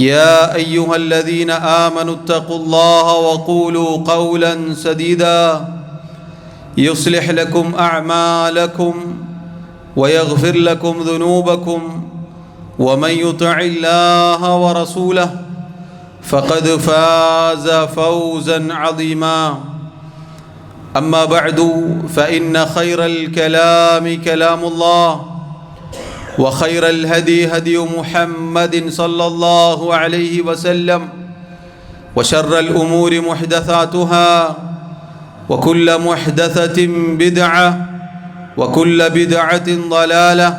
يا أيها الذين آمنوا اتقوا الله وقولوا قولا سديدا يصلح لكم أعمالكم ويغفر لكم ذنوبكم ومن يطع الله ورسوله فقد فاز فوزا عظيما أما بعد فإن خير الكلام كلام الله وخير الهدي هدي محمد صلى الله عليه وسلم وشر الأمور محدثاتها وكل محدثة بدعة وكل بدعة ضلالة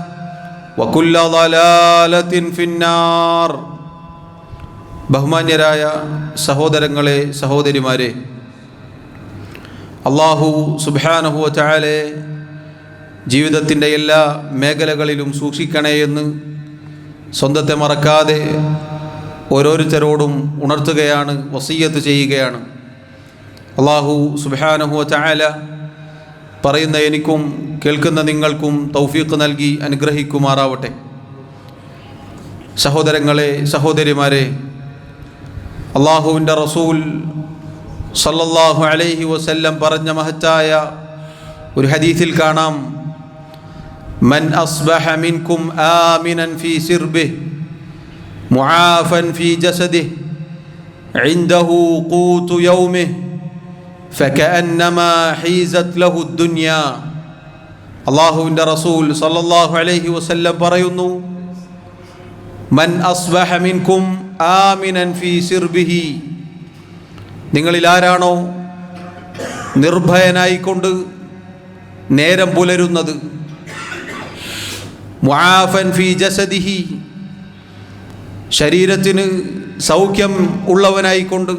وكل ضلالة في النار ബഹുമാന്യരായ സഹോദരങ്ങളെ സഹോദരിമാരെ അള്ളാഹു സുബാനഹുവ ചായാലെ ജീവിതത്തിന്റെ എല്ലാ മേഖലകളിലും സൂക്ഷിക്കണേ എന്ന് സ്വന്തത്തെ മറക്കാതെ ഓരോരുത്തരോടും ഉണർത്തുകയാണ് വസീയത്ത് ചെയ്യുകയാണ്. അള്ളാഹു സുബാനഹു ചായാല പറയുന്ന എനിക്കും കേൾക്കുന്ന നിങ്ങൾക്കും തൗഫീഖ് നൽകി അനുഗ്രഹിക്കുമാറാവട്ടെ. സഹോദരങ്ങളെ സഹോദരിമാരെ അള്ളാഹുവിന്റെ റസൂൽ സല്ലല്ലാഹു അലൈഹി വസല്ലം പറഞ്ഞ മഹത്തായ ഒരു ഹദീസിൽ കാണാം. من أصبح منكم آمنا في سربه معافا في جسده عنده قوت يومه فكأنما حيزت له الدنيا അള്ളാഹുവിൻ്റെ റസൂൽ സല്ലല്ലാഹു അലൈഹി വസല്ലം പറയുന്നു മൻ അസ്ബഹ മിൻകും ആമിനൻ ഫി സിർബിഹി നിങ്ങളിൽ ആരാണോ നിർഭയനായിക്കൊണ്ട് നേരം പുലരുന്നത് മുആഫൻ ഫി ജസദിഹി. ശരീരത്തിന് സൗഖ്യം ഉള്ളവനായിക്കൊണ്ട്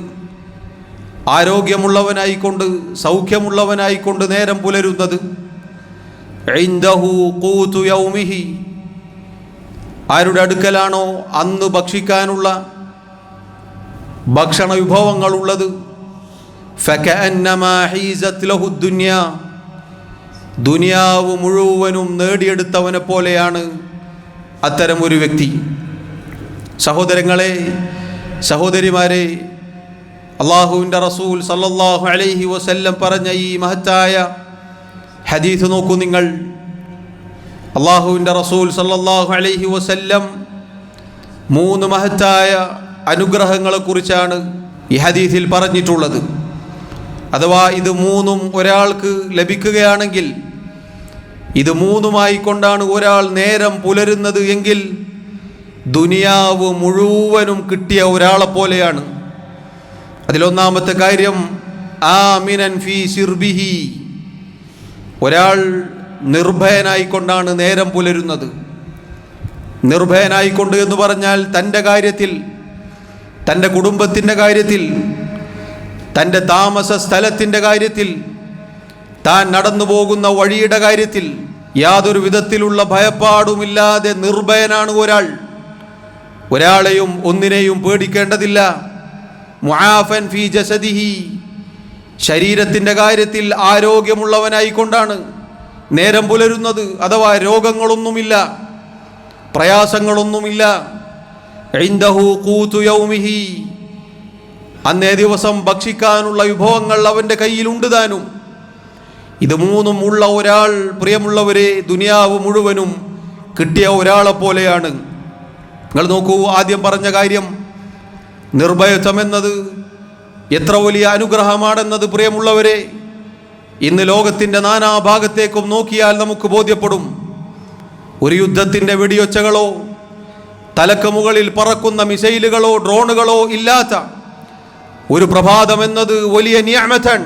ആരോഗ്യമുള്ളവനായിക്കൊണ്ട് സൗഖ്യമുള്ളവനായിക്കൊണ്ട് നേരം പുലരുന്നത് യൗമിഹി. ആരുടെ അടുക്കലാണോ അന്ന് ഭക്ഷിക്കാനുള്ള ഭക്ഷണ വിഭവങ്ങളുള്ളത് ഫകഅന്നമാ ഹീസത്ത് ലഹു ദുനിയ. ദുനിയാവ് മുഴുവനും നേടിയെടുത്തവനെ പോലെയാണ് അത്തരം ഒരു വ്യക്തി. സഹോദരങ്ങളെ സഹോദരിമാരെ അള്ളാഹുവിന്റെ റസൂൽ സല്ലല്ലാഹു അലൈഹി വസല്ലം പറഞ്ഞ ഈ മഹത്തായ ഹദീസ് നോക്കൂ നിങ്ങൾ. അള്ളാഹുവിന്റെ റസൂൽ സല്ലല്ലാഹു അലൈഹി വസല്ലം മൂന്ന് മഹത്തായ അനുഗ്രഹങ്ങളെക്കുറിച്ചാണ് ഈ ഹദീസിൽ പറഞ്ഞിട്ടുള്ളത്. അഥവാ ഇത് മൂന്നും ഒരാൾക്ക് ലഭിക്കുകയാണെങ്കിൽ ഇത് മൂന്നുമായി കൊണ്ടാണ് ഒരാൾ നേരം പുലരുന്നത് എങ്കിൽ ദുനിയാവ് മുഴുവനും കിട്ടിയ ഒരാളെ പോലെയാണ്. അതിലൊന്നാമത്തെ കാര്യം ആമിനൻ ഫി സിർബിഹി ഒരാൾ നിർഭയനായിക്കൊണ്ടാണ് നേരം പുലരുന്നത്. നിർഭയനായിക്കൊണ്ട് എന്ന് പറഞ്ഞാൽ തന്റെ കാര്യത്തിൽ തന്റെ കുടുംബത്തിന്റെ കാര്യത്തിൽ തന്റെ താമസ സ്ഥലത്തിന്റെ കാര്യത്തിൽ താൻ നടന്നു പോകുന്ന വഴിയുടെ കാര്യത്തിൽ യാതൊരു വിധത്തിലുള്ള ഭയപ്പാടുമില്ലാതെ നിർഭയനാണ് ഒരാൾ. ഒരാളെയും ഒന്നിനെയും പേടിക്കേണ്ടതില്ല. മുആഫൻ ഫി ജസദിഹി. ശരീരത്തിന്റെ കാര്യത്തിൽ ആരോഗ്യമുള്ളവനായിക്കൊണ്ടാണ് നേരം പുലരുന്നത് അഥവാ രോഗങ്ങളൊന്നുമില്ല പ്രയാസങ്ങളൊന്നുമില്ല. യൗമിഹി. അന്നേ ദിവസം ഭക്ഷിക്കാനുള്ള വിഭവങ്ങൾ അവന്റെ കയ്യിലുണ്ട് താനും ഇത് മൂന്നും ഉള്ള ഒരാൾ പ്രിയമുള്ളവരെ ദുനിയാവ് മുഴുവനും കിട്ടിയ ഒരാളെ പോലെയാണ്. നിങ്ങൾ നോക്കൂ ആദ്യം പറഞ്ഞ കാര്യം നിർഭയത്വമെന്നത് എത്ര വലിയ അനുഗ്രഹമാണെന്നത് പ്രിയമുള്ളവരെ. ഇന്ന് ലോകത്തിന്റെ നാനാഭാഗത്തേക്കും നോക്കിയാൽ നമുക്ക് ബോധ്യപ്പെടും. ഒരു യുദ്ധത്തിന്റെ വെടിയൊച്ചകളോ തലക്ക് മുകളിൽ പറക്കുന്ന മിസൈലുകളോ ഡ്രോണുകളോ ഇല്ലാത്ത ഒരു പ്രഭാതം എന്നത് വലിയ നിയമത്തൻ.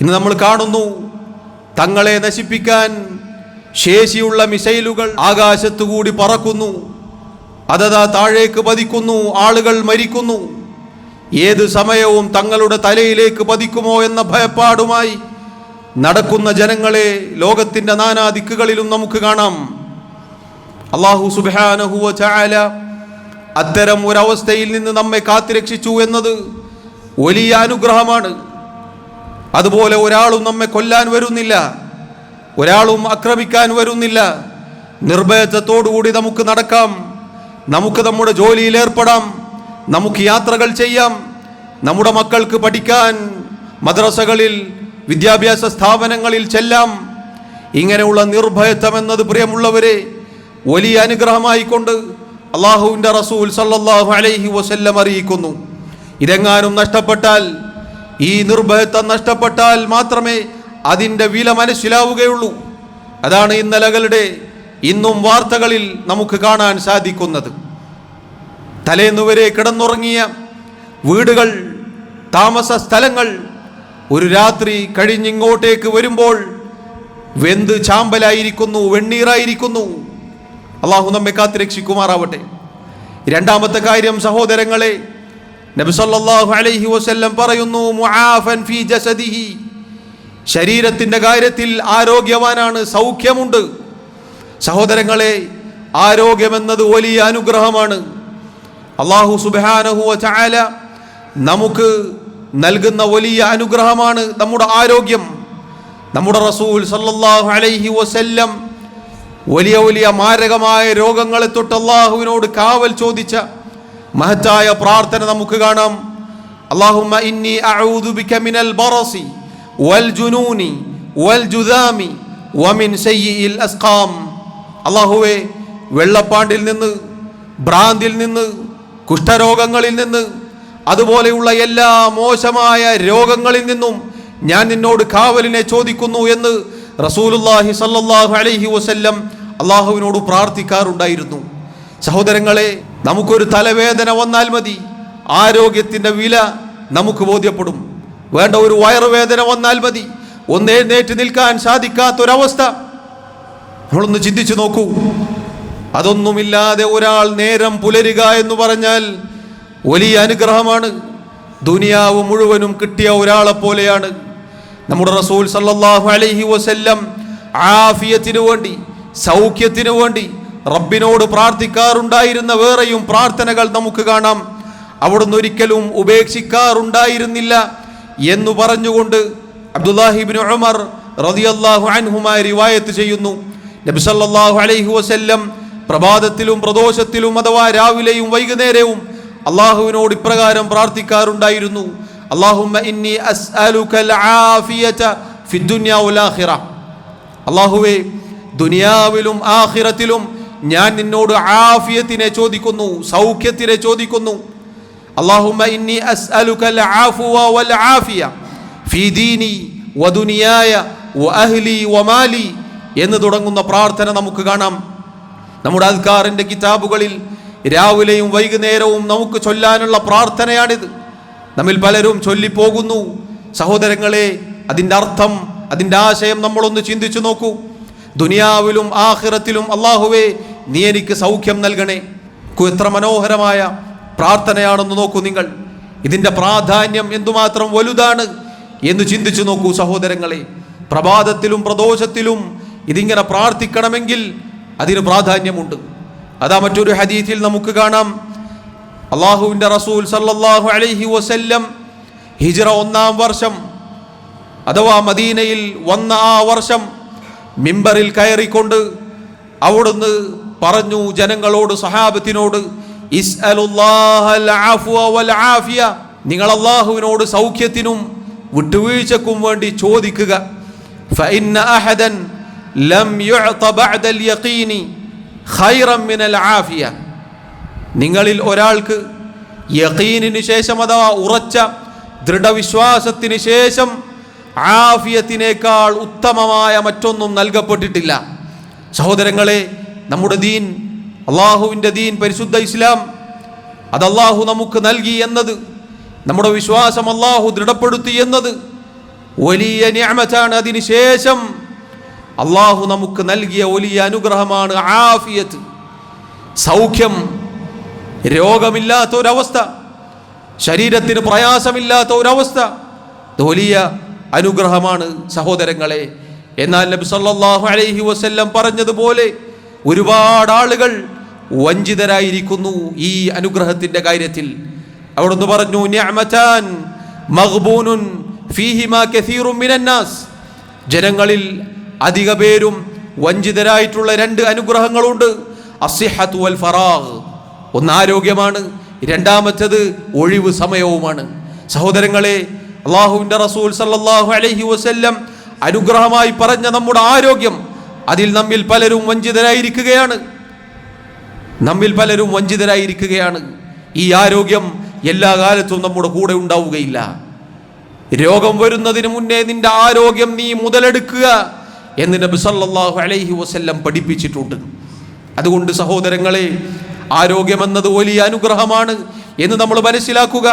ഇന്ന് നമ്മൾ കാണുന്നു തങ്ങളെ നശിപ്പിക്കാൻ ശേഷിയുള്ള മിസൈലുകൾ ആകാശത്തുകൂടി പറക്കുന്നു. അതതാ താഴേക്ക് പതിക്കുന്നു ആളുകൾ മരിക്കുന്നു. ഏത് സമയവും തങ്ങളുടെ തലയിലേക്ക് പതിക്കുമോ എന്ന ഭയപ്പാടുമായി നടക്കുന്ന ജനങ്ങളെ ലോകത്തിന്റെ നാനാ ദിക്കുകളിലും നമുക്ക് കാണാം. അള്ളാഹു സുബാനഹുവ ചായാല അത്തരം ഒരവസ്ഥയിൽ നിന്ന് നമ്മെ കാത്തിരക്ഷിച്ചു എന്നത് വലിയ അനുഗ്രഹമാണ്. അതുപോലെ ഒരാളും നമ്മെ കൊല്ലാൻ വരുന്നില്ല. ഒരാളും ആക്രമിക്കാൻ വരുന്നില്ല. നിർഭയത്വത്തോടുകൂടി നമുക്ക് നടക്കാം. നമുക്ക് നമ്മുടെ ജോലിയിൽ ഏർപ്പെടാം. നമുക്ക് യാത്രകൾ ചെയ്യാം. നമ്മുടെ മക്കൾക്ക് പഠിക്കാൻ മദ്രസകളിൽ വിദ്യാഭ്യാസ സ്ഥാപനങ്ങളിൽ ചെല്ലാം. ഇങ്ങനെയുള്ള നിർഭയത്വം എന്നത് പ്രിയമുള്ളവരെ വലിയ അനുഗ്രഹമായിക്കൊണ്ട് അള്ളാഹുവിന്റെ റസൂൽ സല്ലാഹു അലൈഹി വസല്ലം അറിയിക്കുന്നു. ഇതെങ്ങാനും നഷ്ടപ്പെട്ടാൽ ഈ നിർഭയത്വം നഷ്ടപ്പെട്ടാൽ മാത്രമേ അതിന്റെ വില മനസ്സിലാവുകയുള്ളൂ. അതാണ് ഇന്നലകളുടെ ഇന്നും വാർത്തകളിൽ നമുക്ക് കാണാൻ സാധിക്കുന്നത്. തലേന്നുവരെ കിടന്നുറങ്ങിയ വീടുകൾ താമസ സ്ഥലങ്ങൾ ഒരു രാത്രി കഴിഞ്ഞിങ്ങോട്ടേക്ക് വരുമ്പോൾ വെന്ത് ചാമ്പലായിരിക്കുന്നു വെണ്ണീറായിരിക്കുന്നു. അള്ളാഹു നമ്മെ കാത്തി രക്ഷിക്കുമാറാവട്ടെ രണ്ടാമത്തെ കാര്യം സഹോദരങ്ങളെ നബി സല്ലല്ലാഹു അലൈഹി പറയുന്നു മുആഫൻ ജസദിഹി. കാര്യത്തിൽ ആരോഗ്യവാനാണ് സൗഖ്യമുണ്ട്. സഹോദരങ്ങളെ ആരോഗ്യമെന്നത് വലിയ അനുഗ്രഹമാണ്. അള്ളാഹു സുബാനഹു ചായാല നമുക്ക് നൽകുന്ന വലിയ അനുഗ്രഹമാണ് നമ്മുടെ ആരോഗ്യം. നമ്മുടെ റസൂൽ സല്ലാഹു അലൈഹി വസല്ലം വലിയ വലിയ മാരകമായ രോഗങ്ങളെ തൊട്ട് അള്ളാഹുവിനോട് കാവൽ ചോദിച്ച മഹത്തായ പ്രാർത്ഥന നമുക്ക് കാണാം. അള്ളാഹുമ്മ ഇന്നി അഊദു ബിക മിനൽ ബറസി വൽ ജുനൂനി വൽ ജുദാമി വമിൻ സയ്യിൽ അസ്ഖാം. അള്ളാഹുവേ വെള്ളപ്പാണ്ടിൽ നിന്ന് ഭ്രാന്തിൽ നിന്ന് കുഷ്ഠരോഗങ്ങളിൽ നിന്ന് അതുപോലെയുള്ള എല്ലാ മോശമായ രോഗങ്ങളിൽ നിന്നും ഞാൻ നിന്നോട് കാവലിനെ ചോദിക്കുന്നു എന്ന് റസൂലുല്ലാഹി സല്ലല്ലാഹു അലൈഹി വസല്ലം അള്ളാഹുവിനോട് പ്രാർത്ഥിക്കാറുണ്ടായിരുന്നു. സഹോദരങ്ങളെ നമുക്കൊരു തലവേദന വന്നാൽ മതി. ആരോഗ്യത്തിന്റെ വില നമുക്ക് ബോധ്യപ്പെടും. വേണ്ട ഒരു വയറുവേദന വന്നാൽ മതി. ഒന്നേ നേറ്റ് നിൽക്കാൻ സാധിക്കാത്തൊരവസ്ഥ. നമ്മളൊന്ന് ചിന്തിച്ചു നോക്കൂ. അതൊന്നുമില്ലാതെ ഒരാൾ നേരം പുലരുക എന്ന് പറഞ്ഞാൽ വലിയ അനുഗ്രഹമാണ്. ദുനിയാവ് മുഴുവനും കിട്ടിയ ഒരാളെ പോലെയാണ് നമ്മുടെ റസൂൽ സല്ലാഹു അലൈഹി വസല്ലം ആഫിയത്തിനു വേണ്ടി സൗഖ്യത്തിനു വേണ്ടി റബ്ബിനോട് പ്രാർത്ഥിക്കാറുണ്ടായിരുന്ന വേറെയും പ്രാർത്ഥനകൾ നമുക്ക് കാണാം. അവിടുന്ന് ഒരിക്കലും ഉപേക്ഷിക്കാറുണ്ടായിരുന്നില്ല എന്ന് പറഞ്ഞുകൊണ്ട് അബ്ദുല്ലാഹിബിൻ ഉമർ റളിയല്ലാഹു അൻഹുമായി റിവായത്ത് ചെയ്യുന്നു. നബി സല്ലല്ലാഹു അലൈഹി വസല്ലം പ്രഭാതത്തിലും പ്രദോഷത്തിലും അഥവാ രാവിലെയും വൈകുന്നേരവും അള്ളാഹുവിനോട് ഇപ്രകാരം പ്രാർത്ഥിക്കാറുണ്ടായിരുന്നു. അള്ളാഹുമ്മ ഇന്നി അസ്അലുക്കൽ ആഫിയത ഫിദ്ദുനിയ വൽ ആഖിറ. അള്ളാഹുവേ ദുനിയാവിലും ആഖിറത്തിലും ഞാൻ നിന്നോട് ആഫിയത്തിനെ ചോദിക്കുന്നു സൗഖ്യത്തിനെ ചോദിക്കുന്നു. അള്ളാഹുമ്മ ഇന്നി അസ്അലുക്കൽ ആഫുവ വൽ ആഫിയ ഫീ ദീനി വദുനിയായ വഅഹ്ലി വമാലി എന്ന് തുടങ്ങുന്ന പ്രാർത്ഥന നമുക്ക് കാണാം. നമ്മുടെ അദ്കാറിന്റെ കിതാബുകളിൽ രാവിലെയും വൈകുന്നേരവും നമുക്ക് ചൊല്ലാനുള്ള പ്രാർത്ഥനയാണിത്. നമ്മിൽ പലരും ചൊല്ലിപ്പോകുന്നു. സഹോദരങ്ങളെ അതിന്റെ അർത്ഥം അതിന്റെ ആശയം നമ്മളൊന്ന് ചിന്തിച്ചു നോക്കൂ. ദുനിയാവിലും ആഹിറത്തിലും അള്ളാഹുവേ നീ എനിക്ക് സൗഖ്യം നൽകണേ. എത്ര മനോഹരമായ പ്രാർത്ഥനയാണെന്ന് നോക്കൂ നിങ്ങൾ. ഇതിന്റെ പ്രാധാന്യം എന്തുമാത്രം വലുതാണ് എന്ന് ചിന്തിച്ചു നോക്കൂ സഹോദരങ്ങളെ. പ്രഭാതത്തിലും പ്രദോഷത്തിലും ഇതിങ്ങനെ പ്രാർത്ഥിക്കണമെങ്കിൽ അതിന് പ്രാധാന്യമുണ്ട്. അതാ മറ്റൊരു ഹദീസിൽ നമുക്ക് കാണാം. അള്ളാഹുവിന്റെ റസൂൽ സല്ലാഹു അലൈഹി വസല്ലം ഹിജറ ഒന്നാം വർഷം അഥവാ മദീനയിൽ വന്ന ആ വർഷം മിമ്പറിൽ കയറിക്കൊണ്ട് അവിടുന്ന് പറഞ്ഞു ജനങ്ങളോട് സഹാബത്തിനോട് നിങ്ങൾ അള്ളാഹുവിനോട് സൗഖ്യത്തിനും വിട്ടുവീഴ്ചക്കും വേണ്ടി ചോദിക്കുക. ലം മിനൽ ആഫിയ നിങ്ങളിൽ ഒരാൾക്ക് യഖീനിന് ശേഷം അഥവാ ഉറച്ച ദൃഢവിശ്വാസത്തിന് ശേഷം ആഫിയത്തിനേക്കാൾ ഉത്തമമായ മറ്റൊന്നും നൽകപ്പെട്ടിട്ടില്ല. സഹോദരങ്ങളെ നമ്മുടെ ദീൻ അള്ളാഹുവിന്റെ ദീൻ പരിശുദ്ധ ഇസ്ലാം അത് അള്ളാഹു നമുക്ക് നൽകി എന്നത് നമ്മുടെ വിശ്വാസം അള്ളാഹു ദൃഢപ്പെടുത്തി എന്നത് വലിയ ഞാമത്താണ് അതിന് ശേഷം അള്ളാഹു നമുക്ക് നൽകിയ വലിയ അനുഗ്രഹമാണ് ആഫിയത്ത് സൗഖ്യം രോഗമില്ലാത്ത ഒരവസ്ഥ ശരീരത്തിന് പ്രയാസമില്ലാത്ത ഒരവസ്ഥ വലിയ അനുഗ്രഹമാണ് സഹോദരങ്ങളെ. എന്നാൽ നബി സല്ലല്ലാഹു അലൈഹി വസല്ലം പറഞ്ഞതുപോലെ ഒരുപാട് ആളുകൾ വഞ്ചിതരായിരിക്കുന്നു ഈ അനുഗ്രഹത്തിന്റെ കാര്യത്തിൽ. അവിടുന്ന് പറഞ്ഞു നിഅമതാൻ ഫീഹിമാ മിനന്നാസ്. ജനങ്ങളിൽ അധിക പേരും വഞ്ചിതരായിട്ടുള്ള രണ്ട് അനുഗ്രഹങ്ങളുണ്ട് അസിഹത്ത് വൽ ഫറാഗ്. ഒന്ന് ആരോഗ്യമാണ് രണ്ടാമത്തേത് ഒഴിവ് സമയവുമാണ്. സഹോദരങ്ങളെ അള്ളാഹുവിന്റെ റസൂൽ സല്ലാഹു അലഹി വസ്ല്ലം അനുഗ്രഹമായി പറഞ്ഞ നമ്മുടെ ആരോഗ്യം അതിൽ നമ്മിൽ പലരും വഞ്ചിതരായിരിക്കുകയാണ്. നമ്മിൽ പലരും വഞ്ചിതരായിരിക്കുകയാണ്. ഈ ആരോഗ്യം എല്ലാ കാലത്തും നമ്മുടെ കൂടെ ഉണ്ടാവുകയില്ല. രോഗം വരുന്നതിന് മുന്നേ നിന്റെ ആരോഗ്യം നീ മുതലെടുക്കുക എന്ന് നബി സല്ലാഹു അലൈഹി വസ്ല്ലം പഠിപ്പിച്ചിട്ടുണ്ട്. അതുകൊണ്ട് സഹോദരങ്ങളെ ആരോഗ്യമെന്നത് വലിയ അനുഗ്രഹമാണ് എന്ന് നമ്മൾ മനസ്സിലാക്കുക.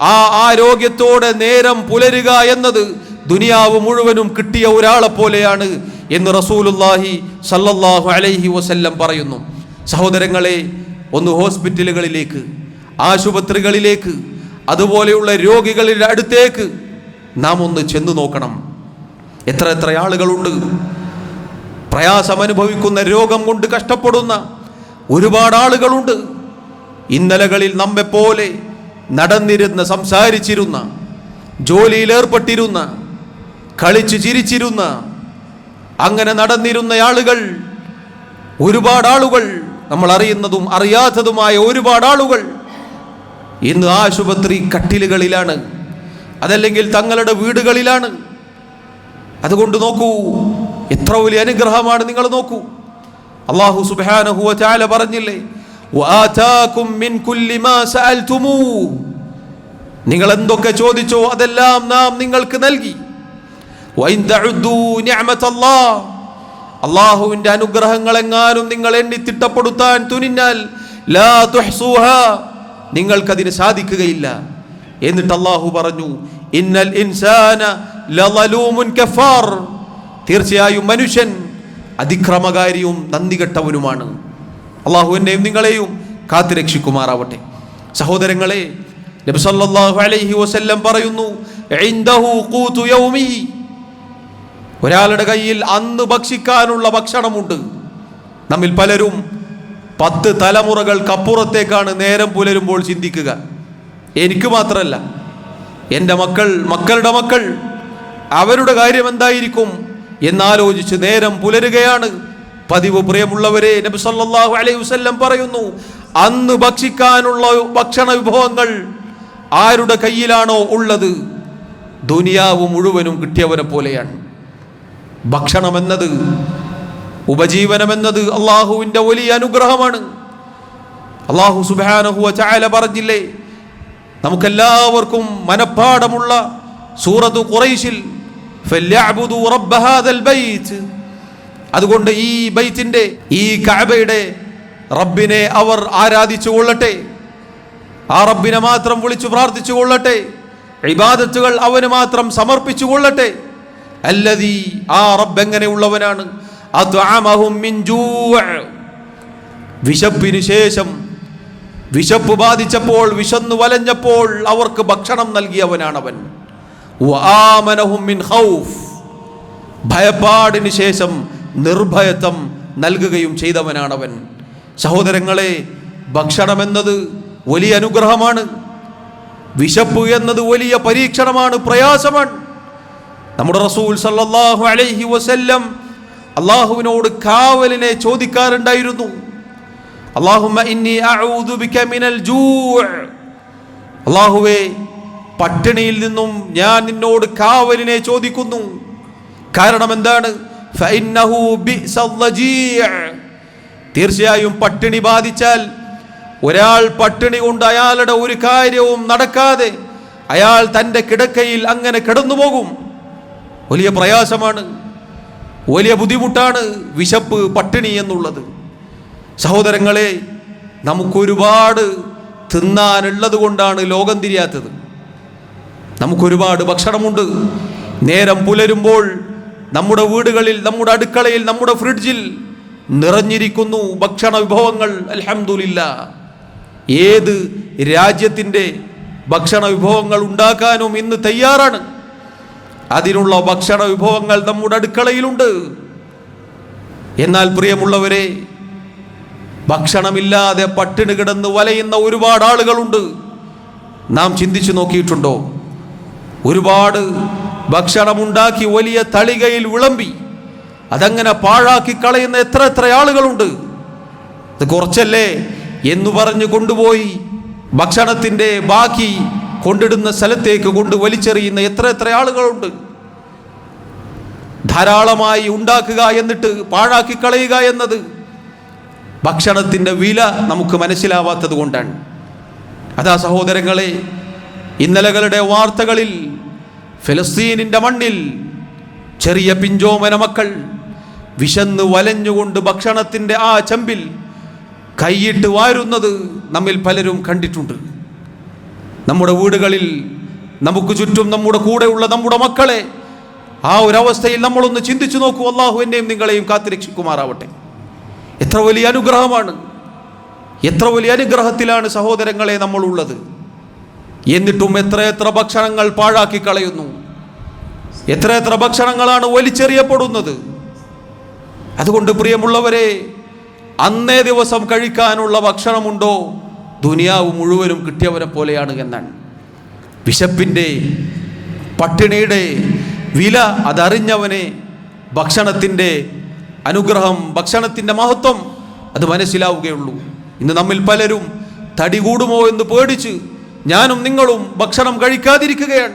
ആ ആരോഗ്യത്തോടെ നേരം പുലരുക എന്നത് ദുനിയാവ് മുഴുവനും കിട്ടിയ ഒരാളെ പോലെയാണ് എന്ന് റസൂലുല്ലാഹി സല്ലല്ലാഹു അലൈഹി വസല്ലം പറയുന്നു. സഹോദരങ്ങളെ ഒന്ന് ഹോസ്പിറ്റലുകളിലേക്ക് ആശുപത്രികളിലേക്ക് അതുപോലെയുള്ള രോഗികളുടെ അടുത്തേക്ക് നാം ഒന്ന് ചെന്നു നോക്കണം. എത്ര എത്ര ആളുകളുണ്ട്. പ്രയാസം അനുഭവിക്കുന്ന രോഗം കൊണ്ട് കഷ്ടപ്പെടുന്ന ഒരുപാട് ആളുകളുണ്ട്. ഇന്നലകളിൽ നമ്മെപ്പോലെ നടന്നിരുന്ന സംസാരിച്ചിരുന്ന ജോലിയിൽ ഏർപ്പെട്ടിരുന്ന കളിച്ചു ചിരിച്ചിരുന്ന അങ്ങനെ നടന്നിരുന്ന ആളുകൾ ഒരുപാട് ആളുകൾ നമ്മൾ അറിയുന്നതും അറിയാത്തതുമായ ഒരുപാട് ആളുകൾ ഇന്ന് ആശുപത്രി കട്ടിലുകളിലാണ്. അതല്ലെങ്കിൽ തങ്ങളുടെ വീടുകളിലാണ്. അതുകൊണ്ട് നോക്കൂ എത്ര വലിയ അനുഗ്രഹമാണ് നിങ്ങൾ നോക്കൂ. അള്ളാഹു സുബ്ഹാനഹു വതആല പറഞ്ഞില്ലേ നിങ്ങൾ എന്തൊക്കെ ചോദിച്ചോ അതെല്ലാം നാം നിങ്ങൾക്ക് നൽകി. അള്ളാഹുവിന്റെ അനുഗ്രഹങ്ങൾ എങ്ങാനും നിങ്ങൾ എണ്ണി തിട്ടപ്പെടുത്താൻ തുനിഞ്ഞാൽ നിങ്ങൾക്കതിന് സാധിക്കുകയില്ല. എന്നിട്ട് അള്ളാഹു പറഞ്ഞു ഇന്നൽ ഇൻസാന തീർച്ചയായും മനുഷ്യൻ അതിക്രമകാരിയും നന്ദി കെട്ടവനുമാണ് അള്ളാഹു എന്നെയും നിങ്ങളെയും കാത്തുരക്ഷിക്കുമാറാവട്ടെ സഹോദരങ്ങളെ അലൈഹി വസല്ലം പറയുന്നു ഒരാളുടെ കയ്യിൽ അന്ന് ഭക്ഷിക്കാനുള്ള ഭക്ഷണമുണ്ട്. നമ്മിൽ പലരും പത്ത് തലമുറകൾക്കപ്പുറത്തേക്കാണ് നേരം പുലരുമ്പോൾ ചിന്തിക്കുക. എനിക്ക് മാത്രമല്ല എന്റെ മക്കൾ മക്കളുടെ മക്കൾ അവരുടെ കാര്യം എന്തായിരിക്കും? എന്നാലോചിച്ച് നേരം പുലരുകയാണ്. പതിവ് പ്രിയമുള്ളവരെ നബി സല്ലല്ലാഹു അലൈഹി വസല്ലം പറയുന്നു അന്ന് ഭക്ഷിക്കാനുള്ള ഭക്ഷണ വിഭവങ്ങൾ ആരുടെ കയ്യിലാണോ ഉള്ളത്? ദുനിയാവ് മുഴുവനും കിട്ടിയവരെ പോലെയാണ്. ഭക്ഷണമെന്നത് ഉപജീവനമെന്നത് അള്ളാഹുവിന്റെ വലിയ അനുഗ്രഹമാണ്. അള്ളാഹു സുബാനഹുവ ചായ പറഞ്ഞില്ലേ നമുക്കെല്ലാവർക്കും മനഃപ്പാടമുള്ള സൂറത്ത് ഖുറൈശിൽ അതുകൊണ്ട് ഈ ബൈത്തിന്റെ ഈ കഅബയുടെ റബ്ബിനെ അവർ ആരാധിച്ചു കൊള്ളട്ടെ. ആ റബ്ബിനെ മാത്രം വിളിച്ചു പ്രാർത്ഥിച്ചു കൊള്ളട്ടെ. ഇബാദത്തുകൾ അവന് മാത്രം സമർപ്പിച്ചു കൊള്ളട്ടെ. അല്ലതി ആ റബ്ബ് എങ്ങനെയുള്ളവനാണ്. വിശപ്പിന് ശേഷം വിശപ്പ് ബാധിച്ചപ്പോൾ വിശന്നു വലഞ്ഞപ്പോൾ അവർക്ക് ഭക്ഷണം നൽകിയവനാണ് വആമനഹും മിൻ ഖൗഫ്. ഭയപ്പാടിന് ശേഷം നിർഭയത്വം നൽകുകയും ചെയ്തവനാണവൻ. സഹോദരങ്ങളെ ഭക്ഷണമെന്നത് വലിയ അനുഗ്രഹമാണ്. വിശപ്പ് എന്നത് വലിയ പരീക്ഷണമാണ് പ്രയാസമാണ്. നമ്മുടെ റസൂൽ സല്ലാഹു അലൈഹി വസല്ലം അള്ളാഹുവിനോട് കാവലിനെ ചോദിക്കാറുണ്ടായിരുന്നു. അഊദു ബിക മിനൽ അള്ളാഹുവേ പട്ടിണിയിൽ നിന്നും ഞാൻ നിന്നോട് കാവലിനെ ചോദിക്കുന്നു. കാരണം എന്താണ്. തീർച്ചയായും പട്ടിണി ബാധിച്ചാൽ ഒരാൾ പട്ടിണി കൊണ്ട് അയാളുടെ ഒരു കാര്യവും നടക്കാതെ അയാൾ തന്റെ കിടക്കയിൽ അങ്ങനെ കിടന്നു പോകും വലിയ പ്രയാസമാണ്. വലിയ ബുദ്ധിമുട്ടാണ് വിശപ്പ് പട്ടിണി എന്നുള്ളത്. സഹോദരങ്ങളെ നമുക്കൊരുപാട് തിന്നാനുള്ളത് കൊണ്ടാണ് ലോകം തിരിയാത്തത്. നമുക്കൊരുപാട് ഭക്ഷണമുണ്ട്. നേരം പുലരുമ്പോൾ നമ്മുടെ വീടുകളിൽ നമ്മുടെ അടുക്കളയിൽ നമ്മുടെ ഫ്രിഡ്ജിൽ നിറഞ്ഞിരിക്കുന്നു ഭക്ഷണ വിഭവങ്ങൾ. അലഹമുല്ല ഏത് രാജ്യത്തിന്റെ ഭക്ഷണ വിഭവങ്ങൾ ഉണ്ടാക്കാനും ഇന്ന് തയ്യാറാണ്. അതിനുള്ള ഭക്ഷണ വിഭവങ്ങൾ നമ്മുടെ അടുക്കളയിലുണ്ട്. എന്നാൽ പ്രിയമുള്ളവരെ ഭക്ഷണമില്ലാതെ പട്ടിണി കിടന്ന് വലയുന്ന ഒരുപാട് ആളുകളുണ്ട്. നാം ചിന്തിച്ചു നോക്കിയിട്ടുണ്ടോ? ഒരുപാട് ഭക്ഷണമുണ്ടാക്കി വലിയ തളികയിൽ വിളമ്പി. അതങ്ങനെ പാഴാക്കി കളയുന്ന എത്ര എത്ര ആളുകളുണ്ട്. ഇത് കുറച്ചല്ലേ എന്ന് പറഞ്ഞു കൊണ്ടുപോയി ഭക്ഷണത്തിന്റെ ബാക്കി കൊണ്ടിടുന്ന സ്ഥലത്തേക്ക് കൊണ്ട് വലിച്ചെറിയുന്ന എത്ര എത്ര ആളുകളുണ്ട്. ധാരാളമായി ഉണ്ടാക്കുക എന്നിട്ട് പാഴാക്കി കളയുക എന്നത് ഭക്ഷണത്തിന്റെ വില നമുക്ക് മനസ്സിലാവാത്തത് കൊണ്ടാണ്. അതാ സഹോദരങ്ങളെ ഇന്നലകളുടെ വാർത്തകളിൽ ഫലസ്തീനിന്റെ മണ്ണിൽ ചെറിയ പിഞ്ചോമന മക്കൾ വിശന്ന് വലഞ്ഞുകൊണ്ട് ഭക്ഷണത്തിന്റെ ആ ചെമ്പിൽ കൈയിട്ട് വാരുന്നത് നമ്മിൽ പലരും കണ്ടിട്ടുണ്ട്. നമ്മുടെ വീടുകളിൽ നമുക്ക് ചുറ്റും നമ്മുടെ കൂടെയുള്ള നമ്മുടെ മക്കളെ ആ ഒരു അവസ്ഥയിൽ നമ്മളൊന്ന് ചിന്തിച്ചു നോക്കൂ. അള്ളാഹു എന്നെയും നിങ്ങളെയും കാത്തിരക്ഷിക്കുമാറാവട്ടെ. എത്ര വലിയ അനുഗ്രഹമാണ്. എത്ര വലിയ അനുഗ്രഹത്തിലാണ് സഹോദരങ്ങളെ നമ്മളുള്ളത്. എന്നിട്ടും എത്ര എത്ര ഭക്ഷണങ്ങൾ പാഴാക്കി കളയുന്നു? എത്ര എത്ര ഭക്ഷണങ്ങളാണ് വലിച്ചെറിയപ്പെടുന്നത്? അതുകൊണ്ട് പ്രിയമുള്ളവരെ അന്നേ ദിവസം കഴിക്കാനുള്ള ഭക്ഷണമുണ്ടോ? ദുനിയാവ് മുഴുവനും കിട്ടിയവരെ പോലെയാണ് എന്നാണ് വിശപ്പിന്റെ പട്ടിണിയുടെ വില അതറിഞ്ഞവനെ ഭക്ഷണത്തിന്റെ അനുഗ്രഹം ഭക്ഷണത്തിന്റെ മഹത്വം അത് മനസ്സിലാവുകയുള്ളൂ. ഇന്ന് നമ്മിൽ പലരും തടി കൂടുമോ എന്ന് പേടിച്ച് ഞാനും നിങ്ങളും ഭക്ഷണം കഴിക്കാതിരിക്കുകയാണ്.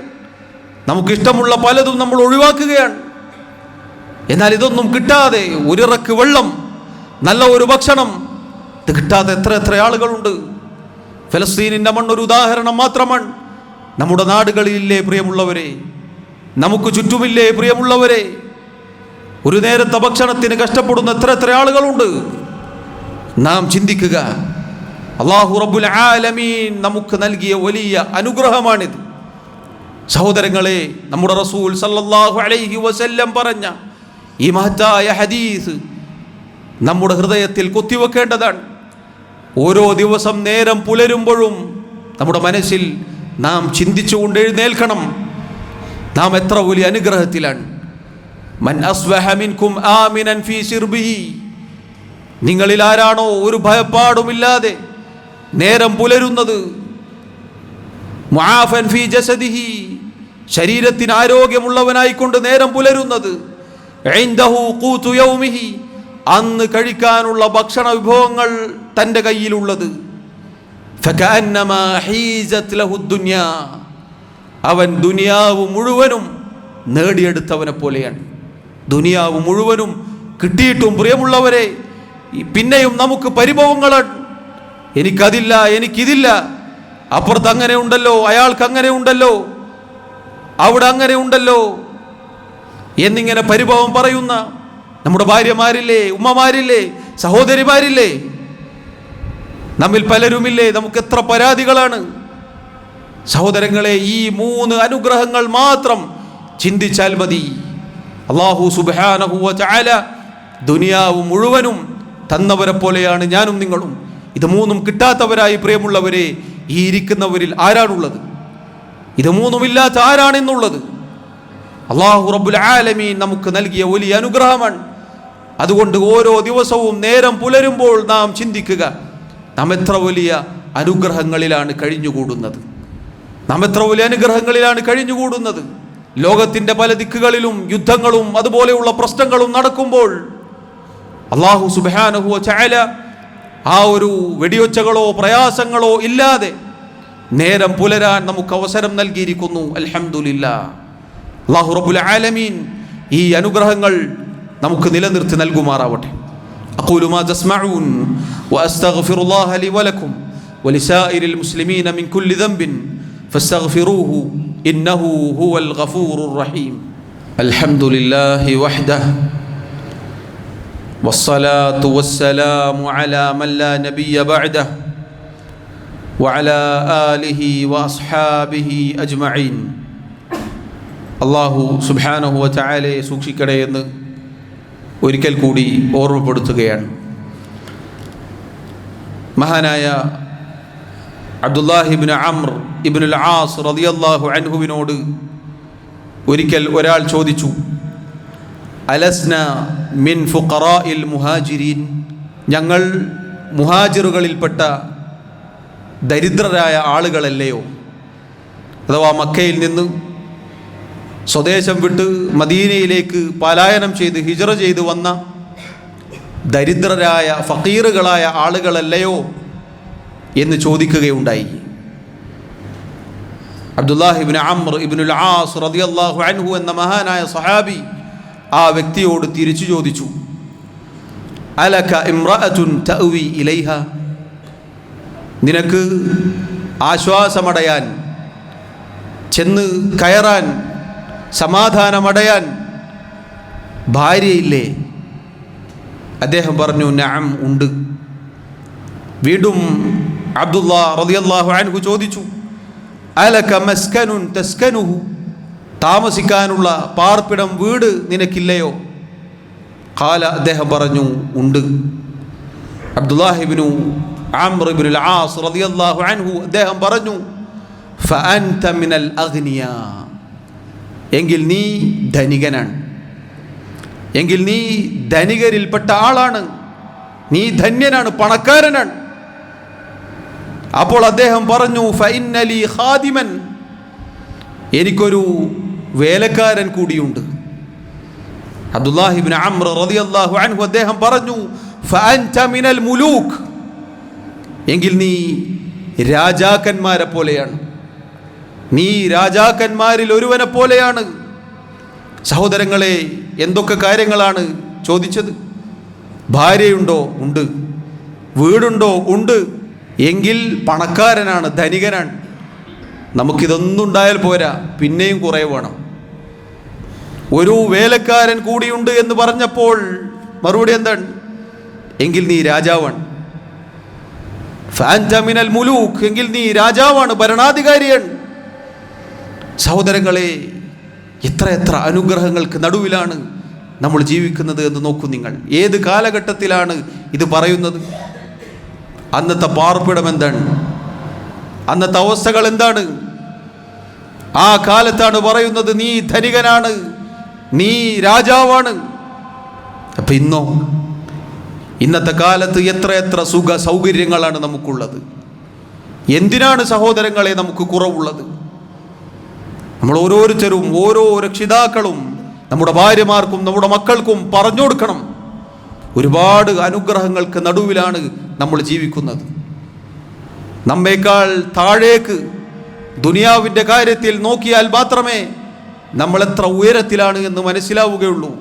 നമുക്കിഷ്ടമുള്ള പലതും നമ്മൾ ഒഴിവാക്കുകയാണ്. എന്നാൽ ഇതൊന്നും കിട്ടാതെ ഒരിറക്ക് വെള്ളം നല്ല ഒരു ഭക്ഷണം ഇത് കിട്ടാതെ എത്ര എത്ര ആളുകളുണ്ട്. ഫലസ്തീനിന്റെ മണ്ണൊരു ഉദാഹരണം മാത്രമാണ്. നമ്മുടെ നാടുകളിലില്ലേ പ്രിയമുള്ളവരെ? നമുക്ക് ചുറ്റുമില്ലേ പ്രിയമുള്ളവരെ? ഒരു നേരത്തെ ഭക്ഷണത്തിന് കഷ്ടപ്പെടുന്ന എത്ര എത്ര ആളുകളുണ്ട്. നാം ചിന്തിക്കുക. അള്ളാഹു റബ്ബുൽ ആലമീൻ നമുക്ക് നൽകിയ വലിയ അനുഗ്രഹമാണിത്. സഹോദരങ്ങളെ നമ്മുടെ റസൂൽ സല്ലല്ലാഹു അലൈഹി വസല്ലം പറഞ്ഞ ഈ മഹത്തായ ഹദീസ് നമ്മുടെ ഹൃദയത്തിൽ കൊത്തിവെക്കേണ്ടതാണ്. ഓരോ ദിവസം നേരം പുലരുമ്പോഴും നമ്മുടെ മനസ്സിൽ നാം ചിന്തിച്ചുകൊണ്ട് എഴുന്നേൽക്കണം. നാം എത്ര വലിയ അനുഗ്രഹത്തിലാണ്. മൻ ഫീ നിങ്ങളിൽ ആരാണോ ഒരു ഭയപ്പാടുമില്ലാതെ നേരം പുലരുന്നത്. മുആഫൻ ജസദിഹി. ശരീരത്തിന് ആരോഗ്യമുള്ളവനായിക്കൊണ്ട് നേരം പുലരുന്നത്. അന്ന് കഴിക്കാനുള്ള ഭക്ഷണ വിഭവങ്ങൾ തന്റെ കയ്യിലുള്ളത്. അവൻ ദുനിയാവ് മുഴുവനും നേടിയെടുത്തവനെ പോലെയാണ്. ദുനിയാവ് മുഴുവനും കിട്ടിയിട്ടും പ്രിയമുള്ളവരെ പിന്നെയും നമുക്ക് പരിഭവങ്ങളാണ്. എനിക്കതില്ല എനിക്കിതില്ല. അപ്പുറത്ത് അങ്ങനെ ഉണ്ടല്ലോ അയാൾക്ക് അങ്ങനെ ഉണ്ടല്ലോ അവിടെ അങ്ങനെ ഉണ്ടല്ലോ എന്നിങ്ങനെ പരിഭവം പറയുന്ന നമ്മുടെ ഭാര്യമാരില്ലേ ഉമ്മമാരില്ലേ സഹോദരിമാരില്ലേ? നമ്മിൽ പലരുമില്ലേ നമുക്ക് എത്ര പരാതികളാണ്? സഹോദരങ്ങളെ ഈ മൂന്ന് അനുഗ്രഹങ്ങൾ മാത്രം ചിന്തിച്ചാൽ മതി. അള്ളാഹു സുബാനഹുവ ചാല ദുനിയാവ് മുഴുവനും തന്നവരെ പോലെയാണ് ഞാനും നിങ്ങളും. ഇത് മൂന്നും കിട്ടാത്തവരായി പ്രിയമുള്ളവരെ ഈ ഇരിക്കുന്നവരിൽ ആരാണുള്ളത്? ഇത് മൂന്നുമില്ലാത്ത ആരാണെന്നുള്ളത് അള്ളാഹു റബ്ബുൽ ആലമീൻ നമുക്ക് നൽകിയ വലിയ അനുഗ്രഹമാണ്. അതുകൊണ്ട് ഓരോ ദിവസവും നേരം പുലരുമ്പോൾ നാം ചിന്തിക്കുക നാം എത്ര വലിയ അനുഗ്രഹങ്ങളിലാണ് കഴിഞ്ഞുകൂടുന്നത്? നാം എത്ര വലിയ അനുഗ്രഹങ്ങളിലാണ് കഴിഞ്ഞുകൂടുന്നത്? ലോകത്തിന്റെ പല ദിക്കുകളിലും യുദ്ധങ്ങളും അതുപോലെയുള്ള പ്രശ്നങ്ങളും നടക്കുമ്പോൾ അള്ളാഹു സുബാനഹുവ ചായ ആ ഒരു വെടിയൊച്ചകളോ പ്രയാസങ്ങളോ ഇല്ലാതെ നേരം പുലരാൻ നമുക്ക് അവസരം നൽകിയിരിക്കുന്നു അൽഹംദുലില്ല അള്ളാഹു റബ്ബുൽ ആലമീൻ ഈ അനുഗ്രഹങ്ങൾ നമുക്ക് നിലനിർത്തി നൽകുമാറാവട്ടെ أقول ما تسمعون وأستغفر الله لي ولكم ولسائر المسلمين من كل ذنب فاستغفروه إنه هو الغفور الرحيم الحمد لله وحده والصلاة والسلام على من لا نبي بعده وعلى آله وأصحابه أجمعين അള്ളാഹു സുബാനഹു ചായാലയെ സൂക്ഷിക്കട്ടെ എന്ന് ഒരിക്കൽ കൂടി ഓർമ്മപ്പെടുത്തുകയാണ് മഹാനായ അബ്ദുല്ലാഹിബിൻ അമ്ര ഇബിനുൽ ആസ് റതിയല്ലാഹു അൻഹുവിനോട് ഒരിക്കൽ ഒരാൾ ചോദിച്ചു അലസ്ന മിൻ ഫുഖറാഇൽ മുഹാജിരീൻ. ഞങ്ങൾ മുഹാജിറുകളിൽപ്പെട്ട ദരിദ്രരായ ആളുകളല്ലയോ? അഥവാ മക്കയിൽ നിന്ന് സ്വദേശം വിട്ട് മദീനയിലേക്ക് പലായനം ചെയ്ത് ഹിജറ ചെയ്തു വന്ന ദരിദ്രരായ ഫക്കീറുകളായ ആളുകളല്ലയോ എന്ന് ചോദിക്കുകയുണ്ടായി. അബ്ദുല്ലാഹിബിൻ അമർ ഇബിനുൽ ആസ് റളിയല്ലാഹു അൻഹു എന്ന മഹാനായ സഹാബി ആ വ്യക്തിയോട് തിരിച്ചു ചോദിച്ചു. അലക ഇമ്രഅതുൻ തഅവി ഇലൈഹ. നിനക്ക് ആശ്വാസമടയാൻ ചെന്ന് കയറാൻ സമാധാനമടയാൻ ഭാര്യയില്ലേ? അദ്ദേഹം പറഞ്ഞു നാം ഉണ്ട്. വീണ്ടും അബ്ദുള്ള റളിയല്ലാഹു അൻഹു ചോദിച്ചു അലക മസ്കനുൻ തസ്കനുഹു? താമസിക്കാനുള്ള പാർപ്പിടം വീട് നിനക്കില്ലയോ? കാല അദ്ദേഹം പറഞ്ഞു ഉണ്ട്. അബ്ദുല്ലാഹിബിനു ആംറിബിനുൽ ആസ് അൻഹു അദ്ദേഹം പറഞ്ഞു മിനൽ അഗ്നിയ. എങ്കിൽ നീ ധനികനാണ്. എങ്കിൽ നീ ധനികരിൽപ്പെട്ട ആളാണ്. നീ ധന്യനാണ് പണക്കാരനാണ്. അപ്പോൾ അദ്ദേഹം പറഞ്ഞു ഫൈനലി ഖാദിമൻ. എനിക്കൊരു വേലക്കാരൻ കൂടിയുണ്ട്. അബ്ദുല്ലാഹിബിൻ അമ്ര റളിയല്ലാഹു അൻഹു അദ്ദേഹം പറഞ്ഞു മിനൽ മുലൂക്ക്. എങ്കിൽ നീ രാജാക്കന്മാരെ പോലെയാണ്. നീ രാജാക്കന്മാരിൽ ഒരുവനെ പോലെയാണ്. സഹോദരങ്ങളെ എന്തൊക്കെ കാര്യങ്ങളാണ് ചോദിച്ചത്? ഭാര്യയുണ്ടോ? ഉണ്ട്. വീടുണ്ടോ? ഉണ്ട്. എങ്കിൽ പണക്കാരനാണ് ധനികനാണ്. നമുക്കിതൊന്നും ഉണ്ടായാൽ പോരാ പിന്നെയും കുറേ വേണം. ഒരു വേലക്കാരൻ കൂടിയുണ്ട് എന്ന് പറഞ്ഞപ്പോൾ മറുപടി എന്താണ്? എങ്കിൽ നീ രാജാവാണ്. ഫാൻത മുലൂഖ് എങ്കിൽ നീ രാജാവാണ് ഭരണാധികാരിയാണ്. സഹോദരങ്ങളെ എത്ര എത്ര അനുഗ്രഹങ്ങൾക്ക് നടുവിലാണ് നമ്മൾ ജീവിക്കുന്നത് എന്ന് നോക്കൂ നിങ്ങൾ. ഏത് കാലഘട്ടത്തിലാണ് ഇത് പറയുന്നത്? അന്നത്തെ പാർപ്പിടം എന്താണ്? അന്നത്തെ അവസ്ഥകൾ എന്താണ്? ആ കാലത്താണ് പറയുന്നത് നീ ധനികനാണ്. നീ രാജാവാണ്. അപ്പൊ ഇന്നോ? ഇന്നത്തെ കാലത്ത് എത്ര എത്ര സുഖ സൗകര്യങ്ങളാണ് നമുക്കുള്ളത്. എന്തിനാണ് സഹോദരങ്ങളെ നമുക്ക് കുറവുള്ളത്? നമ്മൾ ഓരോരുത്തരും ഓരോ രക്ഷിതാക്കളും നമ്മുടെ ഭാര്യമാർക്കും നമ്മുടെ മക്കൾക്കും പറഞ്ഞു കൊടുക്കണം. ഒരുപാട് അനുഗ്രഹങ്ങൾക്ക് നടുവിലാണ് നമ്മൾ ജീവിക്കുന്നത്. നമ്മേക്കാൾ താഴേക്ക് ദുനിയാവിന്റെ കാര്യത്തിൽ നോക്കിയാൽ മാത്രമേ നമ്മൾ എത്ര ഉയരത്തിലാണ് എന്ന് മനസ്സിലാവുകയുള്ളൂ.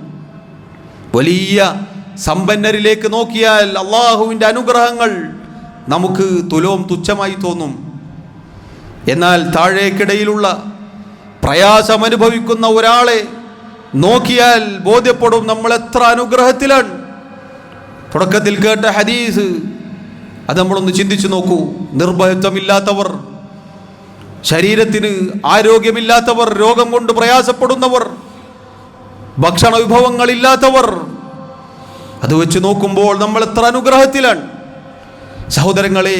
വലിയ സമ്പന്നരിലേക്ക് നോക്കിയാൽ അള്ളാഹുവിന്റെ അനുഗ്രഹങ്ങൾ നമുക്ക് തുലവും തുച്ഛമായി തോന്നും. എന്നാൽ താഴേക്കിടയിലുള്ള പ്രയാസമനുഭവിക്കുന്ന ഒരാളെ നോക്കിയാൽ ബോധ്യപ്പെടും നമ്മൾ എത്ര അനുഗ്രഹത്തിലാണ്. തുടക്കത്തിൽ കേട്ട ഹദീസ് അത് നമ്മളൊന്ന് ചിന്തിച്ചു നോക്കൂ. നിർഭയത്വമില്ലാത്തവർ ശരീരത്തിന് ആരോഗ്യമില്ലാത്തവർ രോഗം കൊണ്ട് പ്രയാസപ്പെടുന്നവർ ഭക്ഷണ വിഭവങ്ങളില്ലാത്തവർ. അത് വെച്ച് നോക്കുമ്പോൾ നമ്മൾ എത്ര അനുഗ്രഹത്തിലാണ്. സഹോദരങ്ങളെ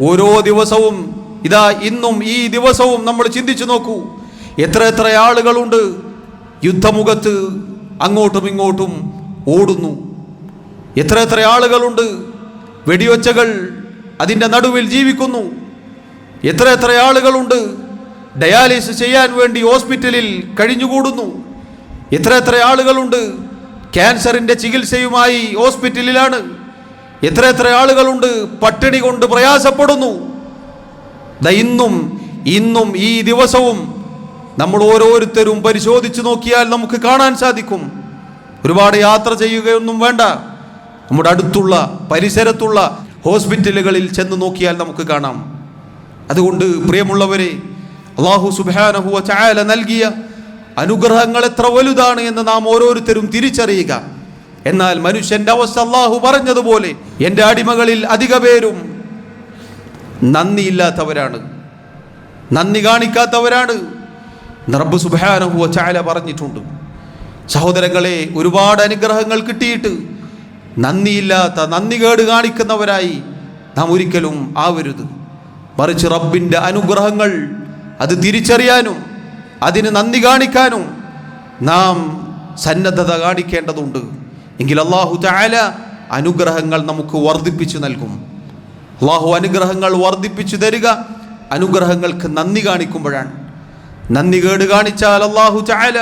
ഓരോ ദിവസവും ഇതാ ഇന്നും ഈ ദിവസവും നമ്മൾ ചിന്തിച്ചു നോക്കൂ. എത്ര എത്ര ആളുകളുണ്ട് യുദ്ധമുഖത്ത് അങ്ങോട്ടും ഇങ്ങോട്ടും ഓടുന്നു. എത്ര എത്ര ആളുകളുണ്ട് വെടിയൊച്ചകൾ അതിന്റെ നടുവിൽ ജീവിക്കുന്നു. എത്ര എത്ര ആളുകളുണ്ട് ഡയാലിസിസ് ചെയ്യാൻ വേണ്ടി ഹോസ്പിറ്റലിൽ കഴിഞ്ഞുകൂടുന്നു. എത്ര എത്ര ആളുകളുണ്ട് ക്യാൻസറിന്റെ ചികിത്സയുമായി ഹോസ്പിറ്റലിലാണ്. എത്ര എത്ര ആളുകളുണ്ട് പട്ടിണി കൊണ്ട് പ്രയാസപ്പെടുന്നു. ഇന്നും ഇന്നും ഈ ദിവസവും നമ്മൾ ഓരോരുത്തരും പരിശോധിച്ചു നോക്കിയാൽ നമുക്ക് കാണാൻ സാധിക്കും. ഒരുപാട് യാത്ര ചെയ്യുകയൊന്നും വേണ്ട. നമ്മുടെ അടുത്തുള്ള പരിസരത്തുള്ള ഹോസ്പിറ്റലുകളിൽ ചെന്ന് നോക്കിയാൽ നമുക്ക് കാണാം. അതുകൊണ്ട് പ്രിയമുള്ളവരെ അള്ളാഹു സുബാനഹുവ ചായാല നൽകിയ അനുഗ്രഹങ്ങൾ എത്ര വലുതാണ് എന്ന് നാം ഓരോരുത്തരും തിരിച്ചറിയുക. എന്നാൽ മനുഷ്യന്റെ അവസ്ഥ അള്ളാഹു പറഞ്ഞതുപോലെ എന്റെ അടിമകളിൽ അധിക പേരും നന്ദിയില്ലാത്തവരാണ്. നന്ദി കാണിക്കാത്തവരാണ് റബ്ബ് സുബാനഹുവ ചായാല പറഞ്ഞിട്ടുണ്ട്. സഹോദരങ്ങളെ ഒരുപാട് അനുഗ്രഹങ്ങൾ കിട്ടിയിട്ട് നന്ദിയില്ലാത്ത നന്ദി കേട് കാണിക്കുന്നവരായി നാം ഒരിക്കലും ആവരുത്. മറിച്ച് റബ്ബിന്റെ അനുഗ്രഹങ്ങൾ അത് തിരിച്ചറിയാനും അതിന് നന്ദി കാണിക്കാനും നാം സന്നദ്ധത കാണിക്കേണ്ടതുണ്ട്. എങ്കിൽ അള്ളാഹു ചായാല അനുഗ്രഹങ്ങൾ നമുക്ക് വർദ്ധിപ്പിച്ചു നൽകും. അള്ളാഹു അനുഗ്രഹങ്ങൾ വർദ്ധിപ്പിച്ചു തരിക അനുഗ്രഹങ്ങൾക്ക് നന്ദി കാണിക്കുമ്പോഴാണ്. നന്ദി കേട് കാണിച്ചാൽ അള്ളാഹു ചായാല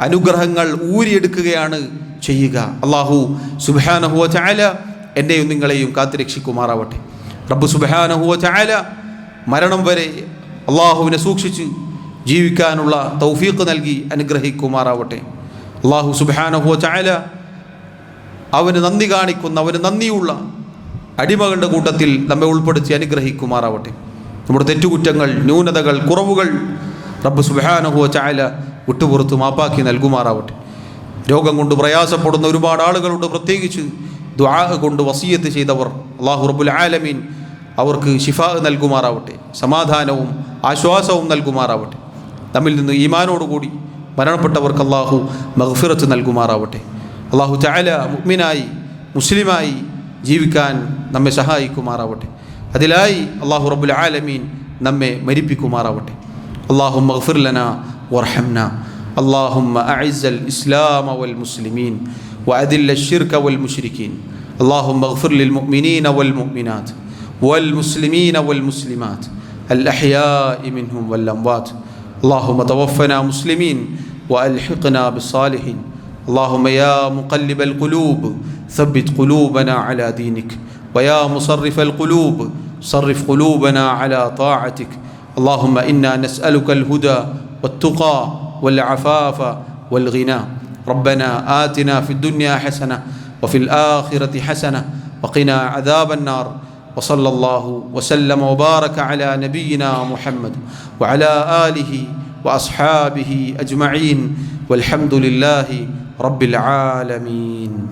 അനുഗ്രഹങ്ങൾ ഊരിയെടുക്കുകയാണ് ചെയ്യുക. അള്ളാഹു സുബാനഹുവ ചായാല എന്നെയും നിങ്ങളെയും കാത്തുരക്ഷിക്കുമാറാവട്ടെ. റബ്ബ് വ ചായാല മരണം വരെ അള്ളാഹുവിനെ സൂക്ഷിച്ച് ജീവിക്കാനുള്ള തൗഫീഖ് നൽകി അനുഗ്രഹിക്കുമാറാവട്ടെ. അള്ളാഹു വ ചായാല അവന് നന്ദി കാണിക്കുന്ന അവന് നന്ദിയുള്ള അടിമകളുടെ കൂട്ടത്തിൽ നമ്മെ ഉൾപ്പെടുത്തി അനുഗ്രഹിക്കുമാറാവട്ടെ. നമ്മുടെ തെറ്റുകുറ്റങ്ങൾ ന്യൂനതകൾ കുറവുകൾ റബ്ബ് സുബാനഹുവ ചായാല വിട്ടുപുറത്ത് മാപ്പാക്കി നൽകുമാറാവട്ടെ. രോഗം കൊണ്ട് പ്രയാസപ്പെടുന്ന ഒരുപാട് ആളുകളുണ്ട്. പ്രത്യേകിച്ച് ദ്വാഹ കൊണ്ട് വസീയത്ത് ചെയ്തവർ. അള്ളാഹു റബ്ബുൽ ആലമീൻ അവർക്ക് ഷിഫാ നൽകുമാറാവട്ടെ സമാധാനവും ആശ്വാസവും നൽകുമാറാവട്ടെ നമ്മിൽ നിന്ന് ഈമാനോടുകൂടി മരണപ്പെട്ടവർക്ക് അള്ളാഹു മഹ്ഫിറത്ത് നൽകുമാറാവട്ടെ അള്ളാഹു ചായാല മുഗ്മിനായി മുസ്ലിമായി ജീവിക്കാൻ നമ്മെ സഹായിക്കുമാറാവട്ടെ അതിലായി അള്ളാഹു റബ്ബുൽ ആലമീൻ നമ്മെ മരിപ്പിക്കുമാറാവട്ടെ അള്ളാഹു മഗ്ഫിർ ലന വർഹംന اللهم أعز الإسلام والمسلمين وأذل الشرك والمشركين اللهم اغفر للمؤمنين والمؤمنات والمسلمين والمسلمات. الأحياء منهم والأموات. اللهم توفنا مسلمين وألحقنا بالصالحين اللهم يا مقلب القلوب ثبت قلوبنا على دينك. ويا مصرف القلوب صرف قلوبنا على طاعتك. اللهم إنا نسألك الهدى والتقى والعفاف والغنى. ربنا آتنا في الدنيا حسنة وفي الآخرة حسنة وقنا عذاب النار. وصلى الله وسلم وبارك على نبينا محمد وعلى آله وأصحابه أجمعين والحمد لله رب العالمين